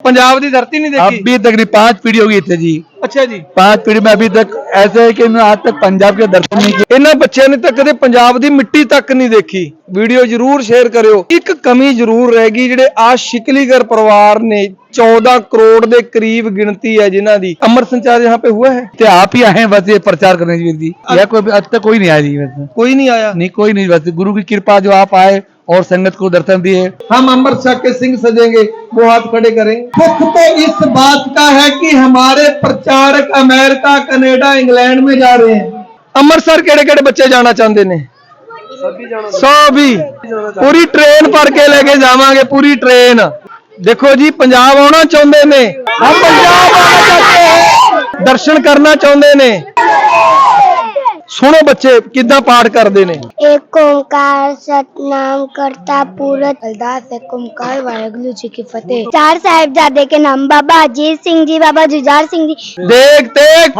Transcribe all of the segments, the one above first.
पंजाब की धरती नहीं देखी अभी तक नहीं पांच पीढ़ी हो गई थे जी अच्छा जी पांच पीढ़ी में अभी तक ऐसे है कि इन्होंने आज तक पंजाब के दर्शन नहीं किए ਇਹਨਾਂ ਬੱਚਿਆਂ ਨੇ ਤਾਂ ਕਦੇ ਪੰਜਾਬ ਦੀ ਮਿੱਟੀ ਤੱਕ ਨਹੀਂ ਦੇਖੀ ਵੀਡੀਓ ਜਰੂਰ ਸ਼ੇਅਰ ਕਰਿਓ ਇੱਕ ਕਮੀ ਜਰੂਰ ਰਹਿ ਗਈ ਜਿਹੜੇ ਆ ਸ਼ਿਕਲੀਗਰ ਪਰਿਵਾਰ ਨੇ 14 ਕਰੋੜ ਦੇ ਕਰੀਬ ਗਿਣਤੀ ਹੈ ਜਿਨ੍ਹਾਂ ਦੀ ਅਮਰ ਸੰਚਾਰ यहाँ पे हुआ है तो आप ही आए हैं बस ये प्रचार करने जी जी या कोई आज तक कोई नहीं आया जी वैसे कोई नहीं आया नहीं कोई नहीं बस गुरु की कृपा जो आप आए और संगत को दर्शन दिए हम अमृत शाह के सिंह सजेंगे वो हाथ खड़े करें दुख तो इस बात का है कि हमारे प्रचारक अमेरिका कनाडा इंग्लैंड में जा रहे हैं ਅੰਮ੍ਰਿਤਸਰ ਕਿਹੜੇ ਕਿਹੜੇ ਬੱਚੇ ਜਾਣਾ ਚਾਹੁੰਦੇ ਨੇ ਸਭੀ ਪੂਰੀ ਟ੍ਰੇਨ ਭਰ ਕੇ ਲੈ ਕੇ ਜਾਵਾਂਗੇ ਪੂਰੀ ਟ੍ਰੇਨ ਦੇਖੋ ਜੀ ਪੰਜਾਬ ਆਉਣਾ ਚਾਹੁੰਦੇ ਨੇ ਹਮ ਪੰਜਾਬ ਆਉਣਾ ਚਾਹਤੇ ਹੈ ਦਰਸ਼ਨ ਕਰਨਾ ਚਾਹੁੰਦੇ ਨੇ ਸੁਣੋ ਬੱਚੇ ਕਿੱਦਾਂ ਪਾਠ ਕਰਦੇ ਨੇ? ਏਕ ਓੰਕਾਰ ਸਤਨਾਮ ਕਰਤਾ ਪੁਰਖ ਅਰਦਾਸ ਏਕ ਓੰਕਾਰ ਵਾਹਿਗੁਰੂ ਜੀ ਕੀ ਫਤਿਹ ਚਾਰ ਸਾਹਿਬ ਸਾਹਿਬਜ਼ਾਦੇ ਕੇ ਨਾਮ ਬਾਬਾ ਅਜੀਤ ਸਿੰਘ ਜੀ ਬਾਬਾ ਜੁਝਾਰ ਸਿੰਘ ਜੀ ਦੇਖ ਤੇਗ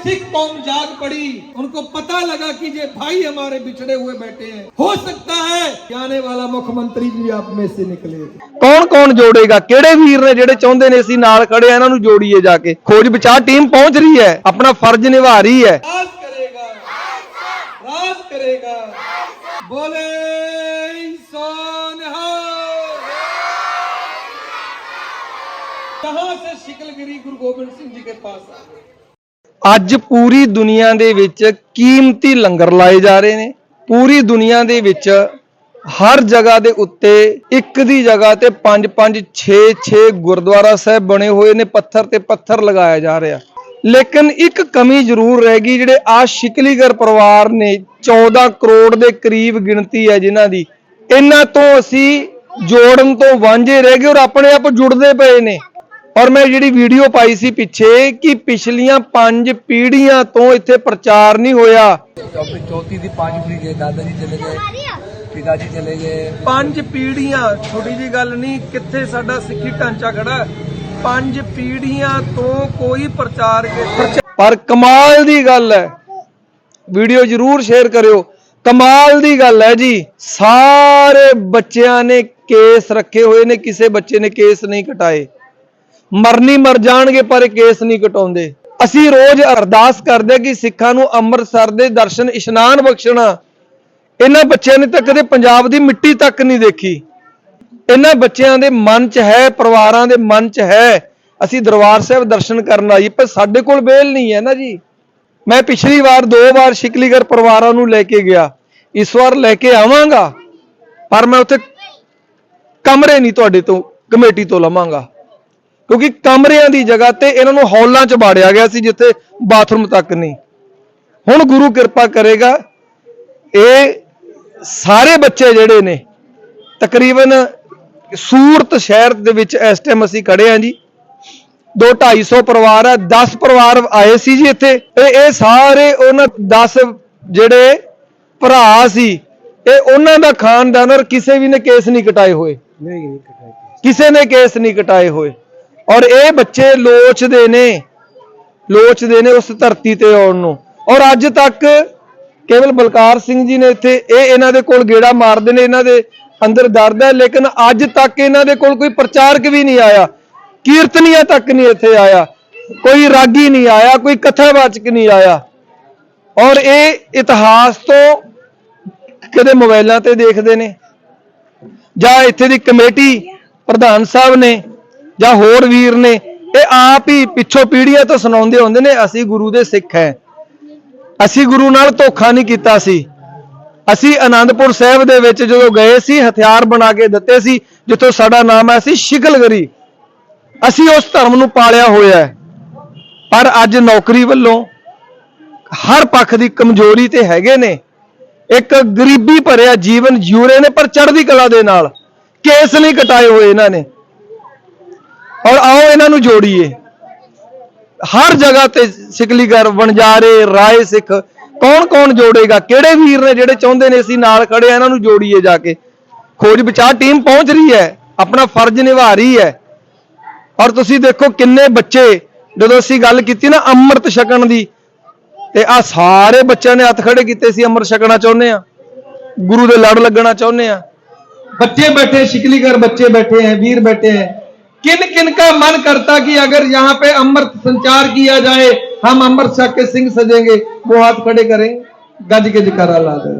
सिख कौम जाग पड़ी उनको पता लगा कि ये भाई हमारे बिछड़े हुए बैठे हैं हो सकता है कि आने वाला मुख्यमंत्री भी आप में से निकले ਕੌਣ ਕੌਣ ਜੋੜੇਗਾ ਕਿਹੜੇ ਵੀਰ ਨੇ ਜਿਹੜੇ ਚਾਹੁੰਦੇ ਨੇ ਅਸੀਂ ਨਾਲ ਖੜੇ ਆ ਇਹਨਾਂ ਨੂੰ ਜੋੜੀਏ ਜਾ ਕੇ ਖੋਜ ਬਚਾਅ ਟੀਮ ਪਹੁੰਚ ਰਹੀ ਹੈ ਆਪਣਾ ਫਰਜ਼ ਨਿਭਾ ਰਹੀ ਹੈ राज करेगा राज करेगा बोले कहां से शिकलगिरी गुरु गोबिंद सिंह जी के पास आ गए ਅੱਜ ਪੂਰੀ ਦੁਨੀਆ ਦੇ ਵਿੱਚ ਕੀਮਤੀ ਲੰਗਰ ਲਾਏ ਜਾ ਰਹੇ ਨੇ। ਪੂਰੀ ਦੁਨੀਆ ਦੇ ਵਿੱਚ ਹਰ ਜਗ੍ਹਾ ਦੇ ਉੱਤੇ ਇੱਕ ਦੀ ਜਗ੍ਹਾ ਤੇ 5 5 6 6 ਗੁਰਦੁਆਰਾ ਸਾਹਿਬ ਬਣੇ ਹੋਏ ਨੇ, ਪੱਥਰ ਤੇ ਪੱਥਰ ਲਗਾਇਆ ਜਾ ਰਿਹਾ। ਲੇਕਿਨ ਇੱਕ ਕਮੀ ਜ਼ਰੂਰ ਰਹਿ ਗਈ ਜਿਹੜੇ ਆ ਸ਼ਿਕਲੀਗਰ ਪਰਿਵਾਰ ਨੇ 14 ਕਰੋੜ ਦੇ ਕਰੀਬ ਗਿਣਤੀ ਹੈ ਜਿਨ੍ਹਾਂ ਦੀ। ਇਹਨਾਂ ਤੋਂ ਅਸੀਂ ਜੋੜਨ ਤੋਂ ਵਾਂਝੇ ਰਹਿ ਗਏ ਔਰ ਆਪਣੇ ਆਪ ਜੁੜਦੇ ਪਏ ਨੇ। ਔਰ ਮੈਂ ਜਿਹੜੀ ਵੀਡੀਓ ਪਾਈ ਸੀ ਪਿੱਛੇ ਕਿ ਪਿਛਲੀਆਂ ਪੰਜ ਪੀੜ੍ਹੀਆਂ ਤੋਂ ਇੱਥੇ ਪ੍ਰਚਾਰ ਨਹੀਂ ਹੋਇਆ। ਚੌਥੀ ਦੀ ਪੰਜ ਪੀੜ੍ਹੀ ਗਏ ਦਾਦਾ ਜੀ ਚਲੇ ਗਏ ਪਿਤਾ ਜੀ ਚਲੇ ਗਏ। ਪੰਜ ਪੀੜ੍ਹੀਆਂ ਛੋਟੀ ਜੀ ਗੱਲ ਨਹੀਂ ਕਿੱਥੇ ਸਾਡਾ ਸਿੱਖੀ ਢਾਂਚਾ ਖੜਾ? ਪੰਜ ਪੀੜ੍ਹੀਆਂ ਤੋਂ ਕੋਈ ਪ੍ਰਚਾਰ ਪਰ ਕਮਾਲ ਦੀ ਗੱਲ ਹੈ। ਵੀਡੀਓ ਜ਼ਰੂਰ ਸ਼ੇਅਰ ਕਰਿਓ। ਕਮਾਲ ਦੀ ਗੱਲ ਹੈ ਜੀ। ਸਾਰੇ ਬੱਚਿਆਂ ਨੇ ਕੇਸ ਰੱਖੇ ਹੋਏ ਨੇ ਕਿਸੇ ਬੱਚੇ ਨੇ ਕੇਸ ਨਹੀਂ ਕਟਾਏ। ਮਰਨੀ ਮਰ ਜਾਣਗੇ, ਪਰ ਇਹ ਕੇਸ ਨਹੀਂ ਕਟਾਉਂਦੇ। ਅਸੀਂ ਰੋਜ਼ ਅਰਦਾਸ ਕਰਦੇ ਕਿ ਸਿੱਖਾਂ ਨੂੰ ਅੰਮ੍ਰਿਤਸਰ ਦੇ ਦਰਸ਼ਨ, ਇਸ਼ਨਾਨ ਬਖਸ਼ਣਾ। ਇਹਨਾਂ ਬੱਚਿਆਂ ਨੇ ਤਾਂ ਕਦੇ ਪੰਜਾਬ ਦੀ ਮਿੱਟੀ ਤੱਕ ਨਹੀਂ ਦੇਖੀ। ਇਹਨਾਂ ਬੱਚਿਆਂ ਦੇ ਮਨ 'ਚ ਹੈ, ਪਰਿਵਾਰਾਂ ਦੇ ਮਨ 'ਚ ਹੈ। ਅਸੀਂ ਦਰਬਾਰ ਸਾਹਿਬ ਦਰਸ਼ਨ ਕਰਨ ਆਈ, ਪਰ ਸਾਡੇ ਕੋਲ ਵੇਲ ਨਹੀਂ ਹੈ ਨਾ ਜੀ। ਮੈਂ ਪਿਛਲੀ ਵਾਰ ਦੋ ਵਾਰ ਸ਼ਿਕਲੀਗਰ ਪਰਿਵਾਰਾਂ ਨੂੰ ਲੈ ਕੇ ਗਿਆ। ਇਸ ਵਾਰ ਲੈ ਕੇ ਆਵਾਂਗਾ, ਪਰ ਮੈਂ ਉੱਥੇ ਕਮਰੇ ਨਹੀਂ ਤੁਹਾਡੇ ਤੋਂ, ਕਮੇਟੀ ਤੋਂ ਲਵਾਂਗਾ। ਕਿਉਂਕਿ ਕਮਰਿਆਂ ਦੀ ਜਗ੍ਹਾ ਤੇ ਇਹਨਾਂ ਨੂੰ ਹਾਲਾਂ 'ਚ ਬਾੜਿਆ ਗਿਆ ਸੀ ਜਿੱਥੇ ਬਾਥਰੂਮ ਤੱਕ ਨਹੀਂ। ਹੁਣ ਗੁਰੂ ਕਿਰਪਾ ਕਰੇਗਾ ਇਹ ਸਾਰੇ ਬੱਚੇ ਜਿਹੜੇ ਨੇ ਤਕਰੀਬਨ ਸੂਰਤ ਸ਼ਹਿਰ ਦੇ ਵਿੱਚ ਇਸ ਟਾਈਮ ਅਸੀਂ ਖੜੇ ਹਾਂ ਜੀ। 2 250 ਪਰਿਵਾਰ ਆ 10 ਪਰਿਵਾਰ ਆਏ ਸੀ ਜੀ ਇੱਥੇ ਤੇ ਇਹ ਸਾਰੇ ਉਹਨਾਂ 10 ਜਿਹੜੇ ਭਰਾ ਸੀ ਇਹ ਉਹਨਾਂ ਦਾ ਖਾਨਦਾਨ ਔਰ ਕਿਸੇ ਵੀ ਨੇ ਕੇਸ ਨਹੀਂ ਕਟਾਏ ਹੋਏ। ਕਿਸੇ ਨੇ ਕੇਸ ਨਹੀਂ ਕਟਾਏ ਹੋਏ। ਔਰ ਇਹ ਬੱਚੇ ਲੋਚਦੇ ਨੇ ਲੋਚਦੇ ਨੇ ਉਸ ਧਰਤੀ ਤੇ ਆਉਣ ਨੂੰ। ਔਰ ਅੱਜ ਤੱਕ ਕੇਵਲ ਬਲਕਾਰ ਸਿੰਘ ਜੀ ਨੇ ਇੱਥੇ, ਇਹ ਇਹਨਾਂ ਦੇ ਕੋਲ ਗੇੜਾ ਮਾਰਦੇ ਨੇ, ਇਹਨਾਂ ਦੇ ਅੰਦਰ ਦਰਦ ਹੈ, ਲੇਕਿਨ ਅੱਜ ਤੱਕ ਇਹਨਾਂ ਦੇ ਕੋਲ ਕੋਈ ਪ੍ਰਚਾਰਕ ਵੀ ਨਹੀਂ ਆਇਆ। ਕੀਰਤਨੀਆ ਤੱਕ ਨਹੀਂ ਇੱਥੇ ਆਇਆ। ਕੋਈ ਰਾਗੀ ਨਹੀਂ ਆਇਆ, ਕੋਈ ਕਥਾਵਾਚਕ ਨਹੀਂ ਆਇਆ। ਔਰ ਇਹ ਇਤਿਹਾਸ ਤੋਂ ਕਦੇ ਮੋਬਾਈਲਾਂ ਤੇ ਦੇਖਦੇ ਨੇ, ਜਾਂ ਇੱਥੇ ਦੀ ਕਮੇਟੀ ਪ੍ਰਧਾਨ ਸਾਹਿਬ ਨੇ ਜਾਂ ਹੋਰ ਵੀਰ ਨੇ, ਇਹ ਆਪ ਹੀ ਪਿੱਛੋਂ ਪੀੜ੍ਹੀਆਂ ਤੋਂ ਸੁਣਾਉਂਦੇ ਹੁੰਦੇ ਨੇ, ਅਸੀਂ ਗੁਰੂ ਦੇ ਸਿੱਖ ਹੈ। ਅਸੀਂ ਗੁਰੂ ਨਾਲ ਧੋਖਾ ਨਹੀਂ ਕੀਤਾ ਸੀ। ਅਸੀਂ ਆਨੰਦਪੁਰ ਸਾਹਿਬ ਦੇ ਵਿੱਚ ਜਦੋਂ ਗਏ ਸੀ, ਹਥਿਆਰ ਬਣਾ ਕੇ ਦਿੱਤੇ ਸੀ, ਜਿੱਥੋਂ ਸਾਡਾ ਨਾਮ ਹੈ ਸੀ ਸ਼ਿਕਲਗਰੀ। ਅਸੀਂ ਉਸ ਧਰਮ ਨੂੰ ਪਾਲਿਆ ਹੋਇਆ ਹੈ। ਪਰ ਅੱਜ ਨੌਕਰੀ ਵੱਲੋਂ ਹਰ ਪੱਖ ਦੀ ਕਮਜ਼ੋਰੀ ਤੇ ਹੈਗੇ ਨੇ। ਇੱਕ ਗਰੀਬੀ ਭਰਿਆ ਜੀਵਨ ਜਿਉ ਰਹੇ ਨੇ, ਪਰ ਚੜ੍ਹਦੀ ਕਲਾ ਦੇ ਨਾਲ ਕੇਸ ਨਹੀਂ ਕਟਾਏ ਹੋਏ ਇਹਨਾਂ ਨੇ। ਔਰ ਆਓ ਇਹਨਾਂ ਨੂੰ ਜੋੜੀਏ। ਹਰ ਜਗ੍ਹਾ ਤੇ ਸਿਕਲੀਗਰ, ਵਣਜਾਰੇ, ਰਾਏ ਸਿੱਖ ਕੌਣ ਕੌਣ ਜੋੜੇਗਾ? ਕਿਹੜੇ ਵੀਰ ਨੇ ਜਿਹੜੇ ਚਾਹੁੰਦੇ ਨੇ ਅਸੀਂ ਨਾਲ ਖੜੇ ਆ, ਇਹਨਾਂ ਨੂੰ ਜੋੜੀਏ ਜਾ ਕੇ। ਖੋਜ ਬਚਾਅ ਟੀਮ ਪਹੁੰਚ ਰਹੀ ਹੈ, ਆਪਣਾ ਫਰਜ਼ ਨਿਭਾ ਰਹੀ ਹੈ। ਔਰ ਤੁਸੀਂ ਦੇਖੋ ਕਿੰਨੇ ਬੱਚੇ, ਜਦੋਂ ਅਸੀਂ ਗੱਲ ਕੀਤੀ ਨਾ ਅੰਮ੍ਰਿਤ ਛਕਣ ਦੀ, ਤੇ ਆ ਸਾਰੇ ਬੱਚਿਆਂ ਨੇ ਹੱਥ ਖੜੇ ਕੀਤੇ ਸੀ ਅੰਮ੍ਰਿਤ ਛਕਣਾ ਚਾਹੁੰਦੇ ਆ ਗੁਰੂ ਦੇ ਲੜ ਲੱਗਣਾ ਚਾਹੁੰਦੇ ਆ ਬੱਚੇ ਬੈਠੇ, ਸ਼ਿਕਲੀਗਰ ਬੱਚੇ ਬੈਠੇ ਹੈ, ਵੀਰ ਬੈਠੇ ਹੈ। किन किन का मन करता कि अगर यहाँ पे अमृत संचार किया जाए हम अमृत शाह के सिंह सजेंगे वो हाथ खड़े करें गज के जकारा ला दे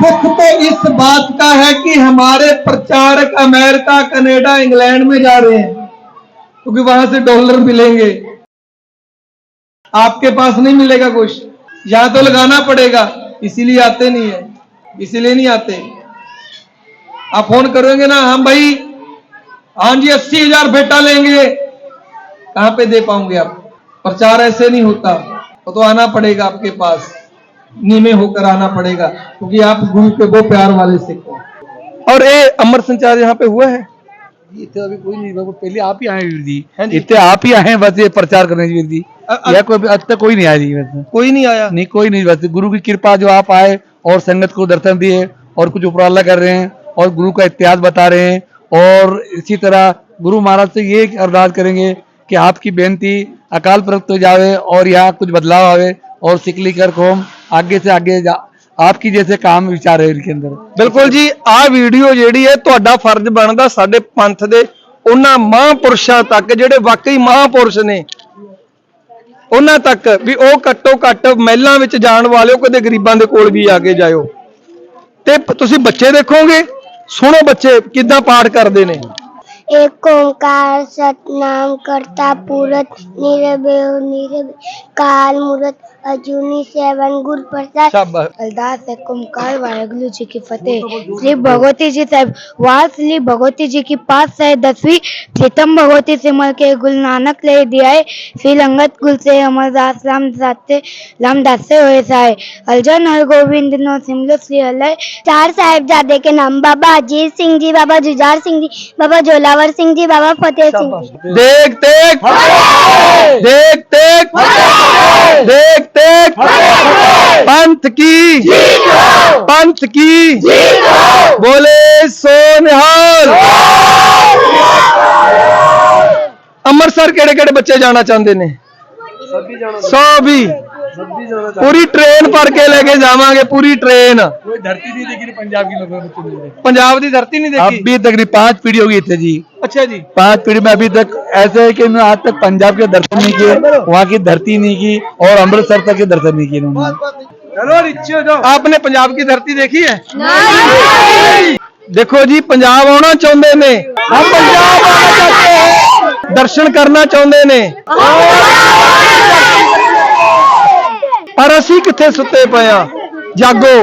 दुख तो इस बात का है कि हमारे प्रचारक अमेरिका कनाडा इंग्लैंड में जा रहे हैं क्योंकि वहाँ से डॉलर मिलेंगे। आपके पास नहीं मिलेगा कुछ यहाँ तो लगाना पड़ेगा इसीलिए आते नहीं है। इसीलिए नहीं आते आप फ़ोन करोगे ना हम भाई हाँ जी अस्सी हज़ार बेटा लेंगे कहाँ पे दे पाऊँगे आप प्रचार ऐसे नहीं होता वो तो आना पड़ेगा आपके पास नीमे होकर आना पड़ेगा क्योंकि आप गुरु के वो प्यार वाले सिख हो और ये अमर संचार यहाँ पे हुआ है इतने अभी कोई नहीं बाबू पहले आप ही आए वीर जी हाँ इतने आप ही आए बस ये प्रचार करने वीर जी अ- अ- या कोई आज तक कोई नहीं आया जी कोई नहीं आया नहीं कोई नहीं बस गुरु की कृपा जो आप आए और संगत को दर्शन दिए और कुछ उपराला कर रहे हैं और गुरु का इतिहास बता रहे हैं और इसी तरह गुरु महाराज से ये अरदास करेंगे कि आपकी बेनती अकाल प्रगट हो जावे और यहाँ कुछ बदलाव आवे और सिकली कर कौम आगे से आगे जा आपकी जैसे काम विचार है इनके अंदर ਬਿਲਕੁਲ ਜੀ ਆਹ ਵੀਡੀਓ ਜਿਹੜੀ ਹੈ ਤੁਹਾਡਾ ਫਰਜ਼ ਬਣਦਾ ਸਾਡੇ ਪੰਥ ਦੇ ਉਹਨਾਂ ਮਹਾਂਪੁਰਸ਼ਾਂ ਤੱਕ ਜਿਹੜੇ ਵਾਕਈ ਮਹਾਂਪੁਰਸ਼ ਨੇ ਉਹਨਾਂ ਤੱਕ ਵੀ ਉਹ ਘੱਟੋ ਘੱਟ ਮਹਿਲਾਂ ਵਿੱਚ ਜਾਣ ਵਾਲਿਓ ਕਦੇ ਗਰੀਬਾਂ ਦੇ ਕੋਲ ਵੀ ਆ ਕੇ ਜਾਇਓ। ਤੇ ਤੁਸੀਂ ਬੱਚੇ ਦੇਖੋਗੇ? ਸੁਣੋ ਬੱਚੇ, ਕਿੱਦਾਂ ਪਾਠ ਕਰਦੇ ਨੇ। ਏਕ ਓੰਕਾਰ, ਸਤਨਾਮ ਕਰਤਾ ਪੁਰਖ ਨਿਰਭੈ ਨਿਰਭੈ ਕਾਲ अजूनी सेवन गुर प्रसाद है कुमकार वाहेगुरु जी की फतेह। श्री भगवती जी साहब वाल श्री भगवती जी की पास है दसवीं प्रीतम भगवती सिमल के गुरु नानक ले दिया है श्री लंगत गुल से अमरदास राम दाते राम दासे हुए साए। अलजन हर गोविंद नो सिमलो श्री अलय चार साहेबजादे के नाम बाबा अजीत सिंह जी बाबा जुजार सिंह जी बाबा जोलावर सिंह जी बाबा फतेह सिंह देख देख देख देख पंथ की पंथ की बोले सोनिहाल ਅੰਮ੍ਰਿਤਸਰ ਕਿਹੜੇ ਕਿਹੜੇ ਬੱਚੇ ਜਾਣਾ ਚਾਹੁੰਦੇ ਨੇ ਸੋ ਵੀ ਪੂਰੀ ਟ੍ਰੇਨ ਭਰ ਕੇ ਲੈ ਕੇ ਜਾਵਾਂਗੇ ਪੂਰੀ ਟ੍ਰੇਨ कोई धरती नहीं देखी पंजाब के लोगों बच्चे नहीं ਪੰਜਾਬ ਦੀ ਧਰਤੀ ਨਹੀਂ ਦੇਖੀ अभी तक नहीं पांच पीढ़ी होगी थे जी ਅੱਛਾ ਜੀ पांच पीढ़ी में अभी तक ऐसे है कि इन्होंने आज तक पंजाब के दर्शन नहीं किए वहाँ की धरती नहीं की और अमृतसर तक के दर्शन नहीं किए इन्होंने चलो नीचे हो जाओ आपने पंजाब की धरती देखी है देखो जी पंजाब आना चाहते ने हम पंजाब आना चाहते हैं दर्शन करना चाहते ने ਪਰ ਅਸੀਂ ਕਿੱਥੇ ਸੁੱਤੇ ਪਏ ਆ ਜਾਗੋ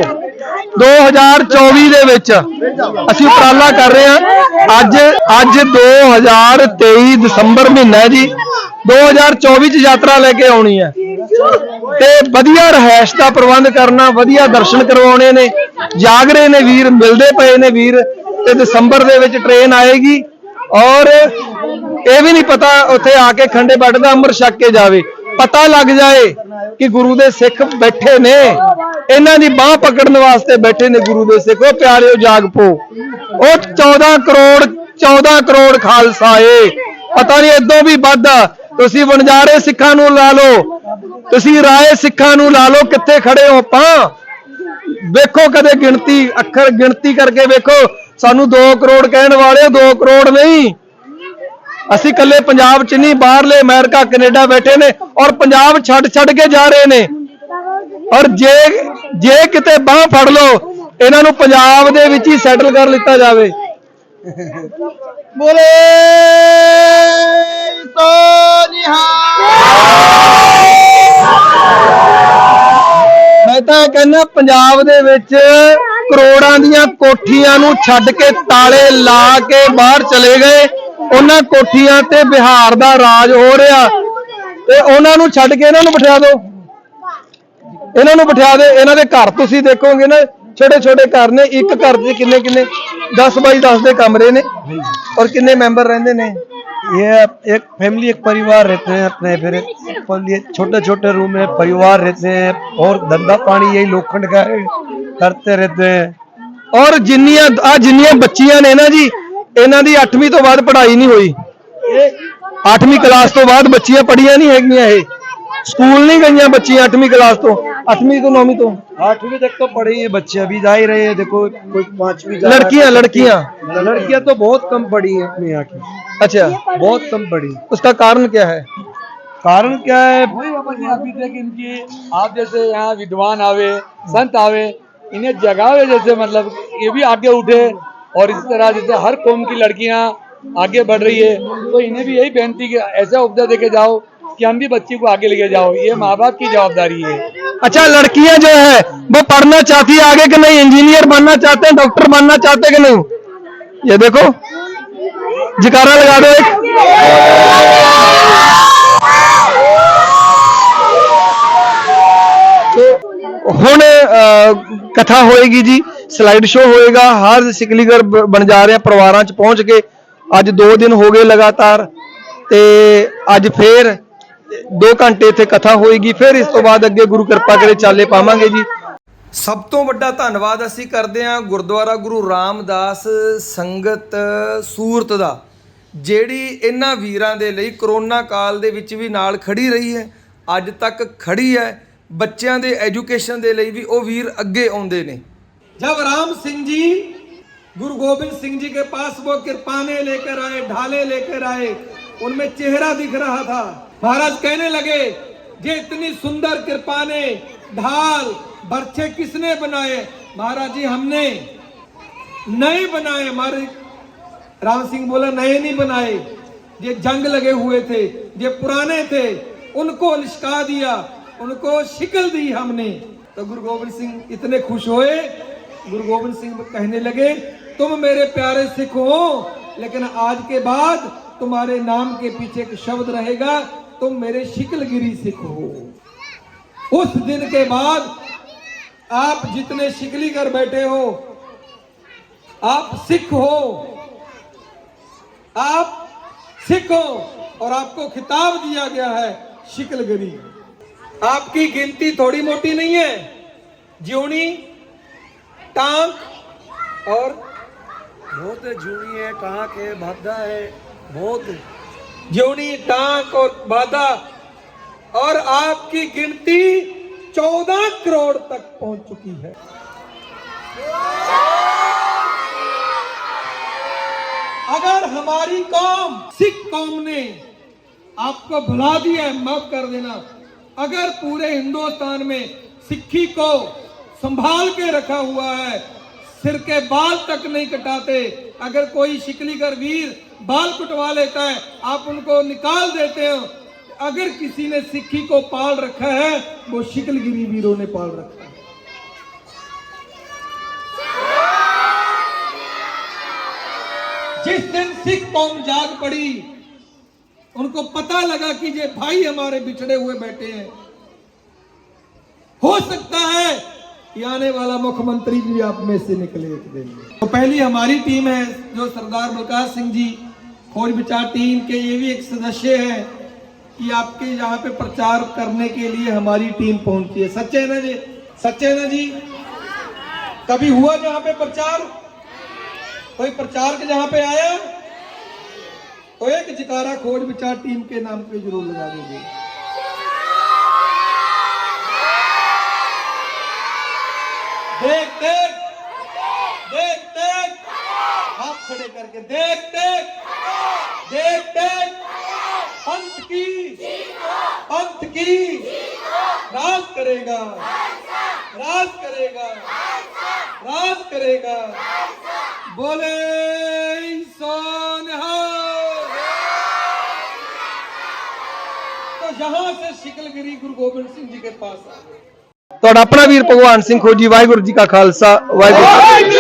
2024 ਦੇ ਵਿੱਚ ਅਸੀਂ ਉਪਰਾਲਾ ਕਰ ਰਹੇ ਹਾਂ ਅੱਜ ਅੱਜ 2023 ਦਸੰਬਰ ਮਹੀਨਾ ਹੈ ਜੀ 2024 ਚ ਯਾਤਰਾ ਲੈ ਕੇ ਆਉਣੀ ਹੈ ਤੇ ਵਧੀਆ ਰਹਿائش ਦਾ ਪ੍ਰਬੰਧ ਕਰਨਾ, ਵਧੀਆ ਦਰਸ਼ਨ ਕਰਵਾਉਣੇ ਨੇ, ਜਾਗ ਰਹੇ ਨੇ ਵੀਰ, ਮਿਲਦੇ ਪਏ ਨੇ ਵੀਰ, ਤੇ ਦਸੰਬਰ ਦੇ ਵਿੱਚ ਟ੍ਰੇਨ ਆਏਗੀ ਔਰ ਇਹ ਵੀ ਨਹੀਂ ਪਤਾ ਉੱਥੇ ਆ ਕੇ ਖੰਡੇ ਬੱਟ ਦਾ ਅੰਮ੍ਰਿਤ ਛੱਕ ਕੇ ਜਾਵੇ। ਪਤਾ ਲੱਗ ਜਾਏ ਕਿ ਗੁਰੂ ਦੇ ਸਿੱਖ ਬੈਠੇ ਨੇ। ਇਹਨਾਂ ਦੀ ਬਾਹ ਪਕੜਨ ਵਾਸਤੇ ਬੈਠੇ ਨੇ ਗੁਰੂ ਦੇ ਸਿੱਖ। ਉਹ ਪਿਆਰਿਓ, ਜਾਗ ਪੋ। ਉਹ 14 ਕਰੋੜ 14 ਕਰੋੜ ਖਾਲਸਾ ਏ। ਪਤਾ ਨਹੀਂ ਇਦੋਂ ਵੀ ਵੱਧ। ਤੁਸੀਂ ਵਣਜਾਰੇ ਸਿੱਖਾਂ ਨੂੰ ਲਾ ਲਓ। ਤੁਸੀਂ ਰਾਏ ਸਿੱਖਾਂ ਨੂੰ ਲਾ ਲਓ ਕਿੱਥੇ ਖੜੇ ਹੋ ਆਪਾਂ। ਵੇਖੋ ਕਦੇ ਗਿਣਤੀ, ਅੱਖਰ ਗਿਣਤੀ ਕਰਕੇ ਵੇਖੋ। ਸਾਨੂੰ 2 ਕਰੋੜ ਕਹਿਣ ਵਾਲੇ 2 ਕਰੋੜ ਨਹੀਂ। ਅਸੀਂ ਕੱਲੇ ਪੰਜਾਬ ਚ ਨਹੀਂ, ਬਾਹਰਲੇ ਅਮਰੀਕਾ, ਕੈਨੇਡਾ ਬੈਠੇ ਨੇ ਔਰ ਪੰਜਾਬ ਛੱਡ ਛੱਡ ਕੇ ਜਾ ਰਹੇ ਨੇ। ਔਰ ਜੇ ਜੇ ਕਿਤੇ ਬਾਹ ਫੜ ਲਓ, ਇਹਨਾਂ ਨੂੰ ਪੰਜਾਬ ਦੇ ਵਿੱਚ ਹੀ ਸੈਟਲ ਕਰ ਲਿੱਤਾ ਜਾਵੇ। ਬੋਲੇ ਮੈਂ ਤਾਂ ਕਹਿੰਦਾ ਪੰਜਾਬ ਦੇ ਵਿੱਚ ਕਰੋੜਾਂ ਦੀਆਂ ਕੋਠੀਆਂ ਨੂੰ ਛੱਡ ਕੇ ਤਾਲੇ ਲਾ ਕੇ ਬਾਹਰ ਚਲੇ ਗਏ। ਉਹਨਾਂ ਕੋਠੀਆਂ ਤੇ ਬਿਹਾਰ ਦਾ ਰਾਜ ਹੋ ਰਿਹਾ। ਤੇ ਉਹਨਾਂ ਨੂੰ ਛੱਡ ਕੇ ਇਹਨਾਂ ਨੂੰ ਬਿਠਾ ਦਿਓ। ਇਹਨਾਂ ਨੂੰ ਬਿਠਾ ਦੇ। ਇਹਨਾਂ ਦੇ ਘਰ ਤੁਸੀਂ ਦੇਖੋਗੇ ਨਾ ਛੋਟੇ ਛੋਟੇ ਘਰ ਨੇ। ਇੱਕ ਘਰ 'ਚ ਕਿੰਨੇ ਕਿੰਨੇ 10 ਬਾਈ 10 ਦੇ ਕਮਰੇ ਨੇ। ਔਰ ਕਿੰਨੇ ਮੈਂਬਰ ਰਹਿੰਦੇ ਨੇ? ये एक फैमिली एक परिवार रहते हैं अपने फिर ये छोटे छोटे रूम में परिवार रहते हैं और धंधा पानी यही लोखंड का है, करते रहते हैं ਔਰ ਜਿੰਨੀਆਂ ਆ ਜਿੰਨੀਆਂ ਬੱਚੀਆਂ ਨੇ ਨਾ ਜੀ ਇਹਨਾਂ ਦੀ 8ਵੀਂ ਤੋਂ ਬਾਅਦ ਪੜ੍ਹਾਈ ਨਹੀਂ ਹੋਈ 8ਵੀਂ ਕਲਾਸ ਤੋਂ ਬਾਅਦ ਬੱਚੀਆਂ ਪੜ੍ਹੀਆਂ ਨਹੀਂ ਹੈਗੀਆਂ ਇਹ ਸਕੂਲ ਨਹੀਂ ਗਈਆਂ ਬੱਚੀਆਂ 8ਵੀਂ ਕਲਾਸ ਤੋਂ आठवीं तो नौवीं तो। आठवीं तक तो पढ़े ये बच्चे अभी जा ही रहे हैं देखो कोई पांचवी लड़कियाँ लड़कियाँ। लड़कियाँ तो बहुत कम पढ़ी है अपने यहाँ की। अच्छा। बहुत कम पढ़ी। उसका कारण क्या है? कारण क्या है? इनकी आप जैसे यहाँ विद्वान आवे संत आवे इन्हें जगावे जैसे मतलब ये भी आगे उठे और इस तरह जैसे हर कौम की लड़कियाँ आगे बढ़ रही है तो इन्हें भी यही बेनती कि ऐसा उपजा देके जाओ कि हम भी बच्ची को आगे लेके जाओ। ये माँ बाप की जवाबदारी है। अच्छा लड़कियां जो है वो पढ़ना चाहती है आगे कि नहीं इंजीनियर बनना चाहते हैं डॉक्टर बनना चाहते हैं कि नहीं ये देखो जकारा लगा दो एक तो ਹੁਣ ਅਹ, ਕਥਾ ਹੋਏਗੀ ਜੀ ਸਲਾਈਡ ਸ਼ੋ ਹੋਏਗਾ ਹਰ ਸਿਕਲੀਗਰ ਬ- ਬਣ ਜਾ ਰਹੇ ਆ ਪਰਿਵਾਰਾਂ ਚ ਪਹੁੰਚ ਕੇ ਅੱਜ 2 ਦਿਨ ਹੋ ਗਏ ਲਗਾਤਾਰ ਤੇ ਅੱਜ ਫੇਰ 2 ਘੰਟੇ ਇੱਥੇ ਕਥਾ ਹੋਏਗੀ ਫਿਰ ਇਸ ਤੋਂ ਬਾਅਦ ਅੱਗੇ ਗੁਰੂ ਕਿਰਪਾ ਕਰੇ ਚਾਲੇ ਪਾਵਾਂਗੇ ਜੀ ਸਭ ਤੋਂ ਵੱਡਾ ਧੰਨਵਾਦ ਅਸੀਂ ਕਰਦੇ ਹਾਂ ਗੁਰਦੁਆਰਾ ਗੁਰੂ ਰਾਮਦਾਸ ਸੰਗਤ ਸੂਰਤ ਦਾ ਜਿਹੜੀ ਇਹਨਾਂ ਵੀਰਾਂ ਦੇ ਲਈ ਕਰੋਨਾ ਕਾਲ ਦੇ ਵਿੱਚ ਵੀ ਨਾਲ ਖੜੀ ਰਹੀ ਹੈ ਅੱਜ ਤੱਕ ਖੜੀ ਹੈ ਬੱਚਿਆਂ ਦੇ ਐਜੂਕੇਸ਼ਨ ਦੇ ਲਈ ਵੀ ਉਹ ਵੀਰ ਅੱਗੇ ਆਉਂਦੇ ਨੇ जब राम सिंह जी गुरु गोविंद सिंह जी के पास वो कृपाने लेकर आए ढाले लेकर आए उनमें चेहरा दिख रहा था महाराज कहने लगे, ये इतनी सुंदर कृपाने, ढाल, बर्छे किसने बनाए? महाराज जी, हमने नए बनाए। हमारे राम सिंह बोला, नए नहीं बनाए। ये जंग लगे हुए थे, ये पुराने थे। उनको लिशका दिया, उनको शिकल दी हमने। तो गुरु गोविंद सिंह इतने खुश हुए। गुरु गोविंद सिंह कहने लगे, तुम मेरे प्यारे सिख हो, लेकिन आज के बाद तुम्हारे नाम के पीछे एक शब्द रहेगा। तुम मेरे शिकलगिरी सिख हो। उस दिन के बाद आप जितने शिकली कर बैठे हो, आप सिख हो। आप सिख हो और आपको खिताब दिया गया है शिकलगिरी। आपकी गिनती थोड़ी मोटी नहीं है। ज्यूणी टांक और बहुत जूनी है, टाँक है भादा है, बहुत। ज्यूणी टांक और बाधा, और आपकी गिनती चौदह करोड़ तक पहुँच चुकी है। अगर हमारी कौम, सिख कौम ने आपको भुला दिया है, माफ़ कर देना। अगर पूरे हिंदुस्तान में सिक्खी को संभाल के रखा हुआ है, सिर के बाल तक नहीं कटाते अगर कोई शिकलीगर वीर बाल कटवा लेता है, आप उनको निकाल देते हो। अगर किसी ने सिक्खी को पाल रखा है, वो शिकलगिरी वीरों ने पाल रखा है। जिस दिन सिख कौम जाग पड़ी, उनको पता लगा कि ये भाई हमारे बिछड़े हुए बैठे हैं। हो सकता है आने वाला मुख्यमंत्री भी आप में से निकले एक दिन। तो पहली हमारी टीम है, जो सरदार बलकार सिंह जी फौज विचार टीम के, ये भी एक सदस्य है कि आपके यहाँ पे प्रचार करने के लिए हमारी टीम पहुँची है। सच्चे ना जी? सच्चे ना जी? कभी हुआ जहाँ पे प्रचार? कोई प्रचार के जहाँ पे आया? तो एक जकारा खोज विचार टीम के नाम पे ज़रूर लगा दीजिए। देख देख देख देख हाथ खड़े करके देख देख देख देख पंथ की पंथ की राज करेगा राज करेगा राज करेगा बोले सोनहार तो यहां से शिकलगिरी गुरु गोबिंद सिंह जी के पास आ गए ਤੁਹਾਡਾ ਆਪਣਾ ਵੀਰ ਭਗਵਾਨ ਸਿੰਘ ਖੋਜੀ ਵਾਹਿਗੁਰੂ ਜੀ ਕਾ ਖਾਲਸਾ ਵਾਹਿਗੁਰੂ ਜੀ